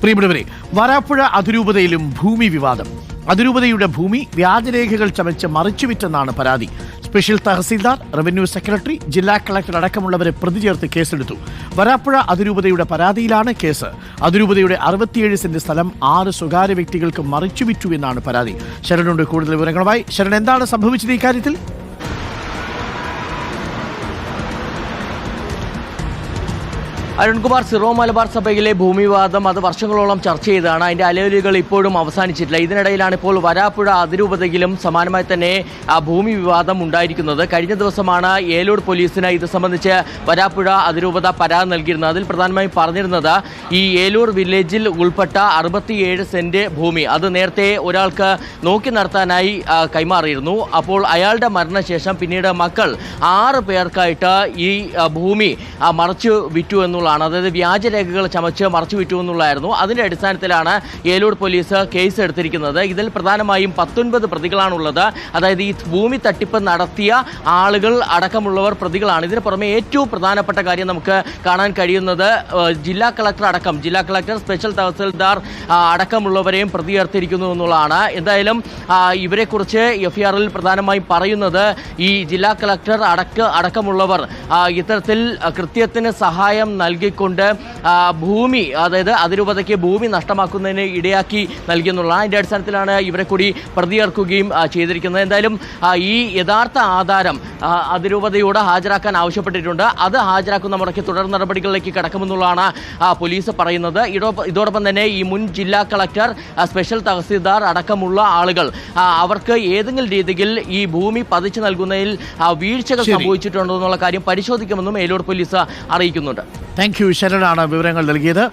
പ്രിയപ്പെട്ടവരെ വരാപ്പുഴ അതിരൂപതയിലും ഭൂമി വിവാദം. അതിരൂപതയുടെ ഭൂമി വ്യാജരേഖകൾ ചമച്ച് മറിച്ചുവിറ്റെന്നാണ് പരാതി. സ്പെഷ്യൽ തഹസീൽദാർ റവന്യൂ സെക്രട്ടറി ജില്ലാ കളക്ടർ അടക്കമുള്ളവരെ പ്രതി ചേർത്ത് കേസെടുത്തു. വരാപ്പുഴ അതിരൂപതയുടെ പരാതിയിലാണ് കേസ്. അതിരൂപതയുടെ അറുപത്തിയേഴ് സെന്റ് സ്ഥലം ആറ് സ്വകാര്യ വ്യക്തികൾക്ക് മറിച്ചുവിറ്റു എന്നാണ് പരാതി. ശരണുണ്ട് കൂടുതൽ വിവരങ്ങളുമായി. ശരൺ എന്താണ് സംഭവിച്ചത് ഈ അരുൺകുമാർ സിറോ മലബാർ സഭയിലെ ഭൂമിവാദം അത് വർഷങ്ങളോളം ചർച്ച ചെയ്താണ് അതിന്റെ അലവലുകൾ ഇപ്പോഴും അവസാനിച്ചിട്ടില്ല. ഇതിനിടയിലാണ് ഇപ്പോൾ വരാപ്പുഴ അതിരൂപതയിലും സമാനമായി തന്നെ ആ ഭൂമി വിവാദം ഉണ്ടായിരിക്കുന്നത്. കഴിഞ്ഞ ദിവസമാണ് ഏലൂർ പോലീസിന് ഇത് സംബന്ധിച്ച് വരാപ്പുഴ അതിരൂപത പരാതി നൽകിയിരുന്നത്. അതിൽ പ്രധാനമായും പറഞ്ഞിരുന്നത് ഈ ഏലൂർ വില്ലേജിൽ ഉൾപ്പെട്ട അറുപത്തിയേഴ് സെന്റ് ഭൂമി അത് നേരത്തെ ഒരാൾക്ക് നോക്കി നടത്താനായി കൈമാറിയിരുന്നു. അപ്പോൾ അയാളുടെ മരണശേഷം പിന്നീട് മക്കൾ ആറ് പേർക്കായിട്ട് ഈ ഭൂമി മറച്ചു വിറ്റു എന്നുള്ളതാണ് അതായത് വ്യാജരേഖകൾ ചമച്ച് മറച്ചു വിറ്റു എന്നുള്ളതായിരുന്നു. അതിന്റെ അടിസ്ഥാനത്തിലാണ് ഏലൂർ പോലീസ് കേസ് എടുത്തിരിക്കുന്നത്. ഇതിൽ പ്രധാനമായും പത്തൊൻപത് പ്രതികളാണുള്ളത്. അതായത് ഈ ഭൂമി തട്ടിപ്പ് നടത്തിയ ആളുകൾ അടക്കമുള്ളവർ പ്രതികളാണ്. ഇതിന് പുറമെ ഏറ്റവും പ്രധാനപ്പെട്ട കാര്യം നമുക്ക് കാണാൻ കഴിയുന്നത് ജില്ലാ കളക്ടർ അടക്കം. ജില്ലാ കളക്ടർ സ്പെഷ്യൽ തഹസിൽദാർ അടക്കമുള്ളവരെയും പ്രതി ചേർത്തിരിക്കുന്നു എന്നുള്ളതാണ്. എന്തായാലും ഇവരെക്കുറിച്ച് എഫ് ആറിൽ പ്രധാനമായും പറയുന്നത് ഈ ജില്ലാ കളക്ടർ അടക്ക അടക്കമുള്ളവർ. ഇത്തരത്തിൽ കൃത്യത്തിന് സഹായം നൽകിക്കൊണ്ട് ഭൂമി അതായത് അതിരൂപതയ്ക്ക് ഭൂമി നഷ്ടമാക്കുന്നതിന് ഇടയാക്കി നൽകിയെന്നുള്ള അതിന്റെ അടിസ്ഥാനത്തിലാണ് ഇവരെ കൂടി പ്രതിയേർക്കുകയും ചെയ്തിരിക്കുന്നത്. എന്തായാലും ഈ യഥാർത്ഥ ആധാരം അതിരൂപതയോട് ഹാജരാക്കാൻ ആവശ്യപ്പെട്ടിട്ടുണ്ട്. അത് ഹാജരാക്കുന്ന മുറയ്ക്ക് തുടർ നടപടികളിലേക്ക് കടക്കുമെന്നുള്ളതാണ് പോലീസ് പറയുന്നത്. ഇതോടൊപ്പം തന്നെ ഈ മുൻ ജില്ലാ കളക്ടർ സ്പെഷ്യൽ തഹസീൽദാർ അടക്കമുള്ള ആളുകൾ അവർക്ക് ഏതെങ്കിലും രീതിയിൽ ഈ ഭൂമി പതിച്ചു നൽകുന്നതിൽ വീഴ്ചകൾ. സംഭവിച്ചിട്ടുണ്ടോ എന്നുള്ള കാര്യം പരിശോധിക്കുമെന്നും ഏലൂർ പോലീസ് അറിയിക്കുന്നുണ്ട്. താങ്ക് യു ശരണാണ് വിവരങ്ങൾ നൽകിയത്.